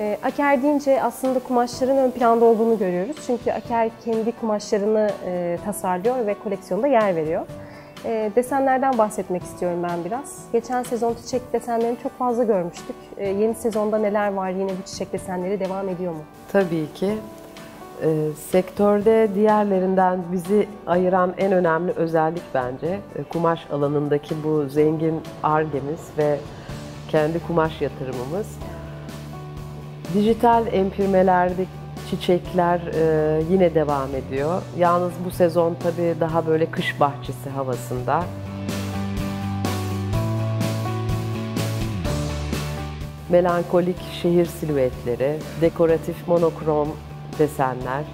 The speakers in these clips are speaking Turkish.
E, Aker deyince aslında kumaşların ön planda olduğunu görüyoruz. Çünkü Aker kendi kumaşlarını e, tasarlıyor ve koleksiyonda yer veriyor. E, desenlerden bahsetmek istiyorum ben biraz. Geçen sezon çiçek desenlerini çok fazla görmüştük. E, yeni sezonda neler var? Yine bu çiçek desenleri devam ediyor mu? Tabii ki. Ee, sektörde diğerlerinden bizi ayıran en önemli özellik bence e, kumaş alanındaki bu zengin argemiz ve kendi kumaş yatırımımız. Dijital empirmelerde çiçekler e, yine devam ediyor. Yalnız bu sezon tabii daha böyle kış bahçesi havasında. Melankolik şehir silüetleri, dekoratif monokrom desenler,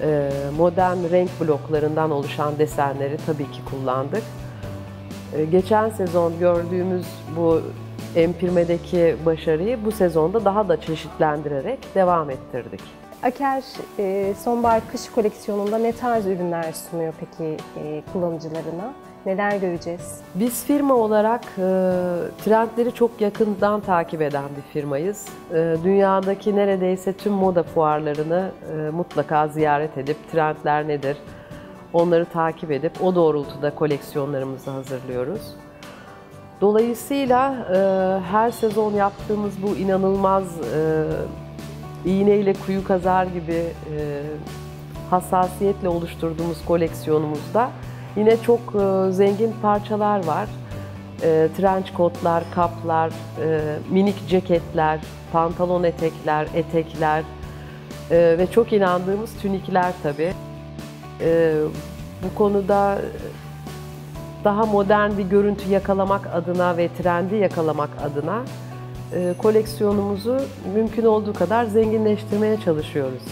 e, modern renk bloklarından oluşan desenleri tabii ki kullandık. E, Geçen sezon gördüğümüz bu empirmedeki başarıyı bu sezonda daha da çeşitlendirerek devam ettirdik. Aker e, sonbahar kış koleksiyonunda ne tarz ürünler sunuyor peki e, kullanıcılarına? Neler göreceğiz? Biz firma olarak e, trendleri çok yakından takip eden bir firmayız. E, dünyadaki neredeyse tüm moda fuarlarını e, mutlaka ziyaret edip trendler nedir onları takip edip o doğrultuda koleksiyonlarımızı hazırlıyoruz. Dolayısıyla e, her sezon yaptığımız bu inanılmaz e, iğneyle kuyu kazar gibi e, hassasiyetle oluşturduğumuz koleksiyonumuzda yine çok e, zengin parçalar var. E, trench kotlar, kaplar, e, minik ceketler, pantolon etekler, etekler e, ve çok inandığımız tünikler tabii. E, bu konuda daha modern bir görüntü yakalamak adına ve trendi yakalamak adına e, koleksiyonumuzu mümkün olduğu kadar zenginleştirmeye çalışıyoruz.